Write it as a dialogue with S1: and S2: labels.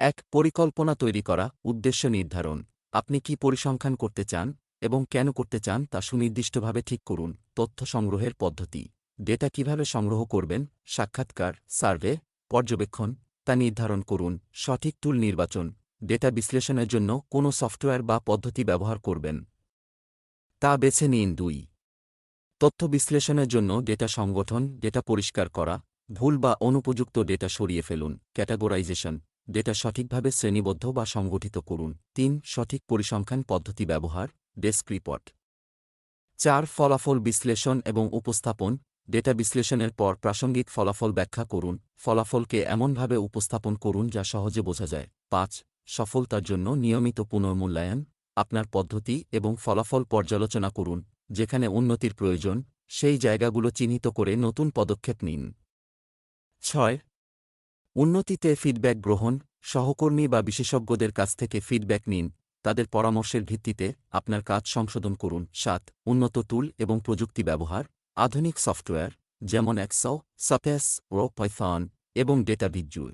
S1: এক পরিকল্পনা তৈরি করা, উদ্দেশ্য নির্ধারণ। আপনি কি পরিসংখ্যান করতে চান এবং কেন করতে চান তা সুনির্দিষ্টভাবে ঠিক করুন। তথ্য সংগ্রহের পদ্ধতি। ডেটা কীভাবে সংগ্রহ করবেন, সাক্ষাৎকার, সার্ভে, পর্যবেক্ষণ, তা নির্ধারণ করুন। সঠিক টুল নির্বাচন। ডেটা বিশ্লেষণের জন্য কোনো সফটওয়্যার বা পদ্ধতি ব্যবহার করবেন। তা বেছে নিন দুই। তথ্য বিশ্লেষণের জন্য ডেটা সংগঠন, ডেটা পরিষ্কার করা, ভুল বা অনুপযুক্ত ডেটা সরিয়ে ফেলুন। ক্যাটাগোরাইজেশন। ডেটা সঠিকভাবে শ্রেণীবদ্ধ বা সংগঠিত করুন। তিন, সঠিক পরিসংখ্যান পদ্ধতি ব্যবহার, ডেস্ক রিপোর্ট। চার, ফলাফল বিশ্লেষণ এবং উপস্থাপন, ডেটা বিশ্লেষণের পর প্রাসঙ্গিক ফলাফল ব্যাখ্যা করুন, ফলাফলকে এমনভাবে উপস্থাপন করুন যা সহজে বোঝা যায়। পাঁচ, সফলতার জন্য নিয়মিত পুনর্মূল্যায়ন, আপনার পদ্ধতি এবং ফলাফল পর্যালোচনা করুন, যেখানে উন্নতির প্রয়োজন, সেই জায়গাগুলো চিহ্নিত করে নতুন পদক্ষেপ নিন। ছয় উন্নতিতে ফিডব্যাক গ্রহণ, সহকর্মী বা বিশেষজ্ঞদের কাছ থেকে ফিডব্যাক নিন, তাদের পরামর্শের ভিত্তিতে আপনার কাজ সংশোধন করুন। সাত, উন্নত টুল এবং প্রযুক্তি ব্যবহার, আধুনিক সফটওয়্যার যেমন অ্যাক্সও সাপেস ও পয়ফান এবং ডেটা ভিজুয়াল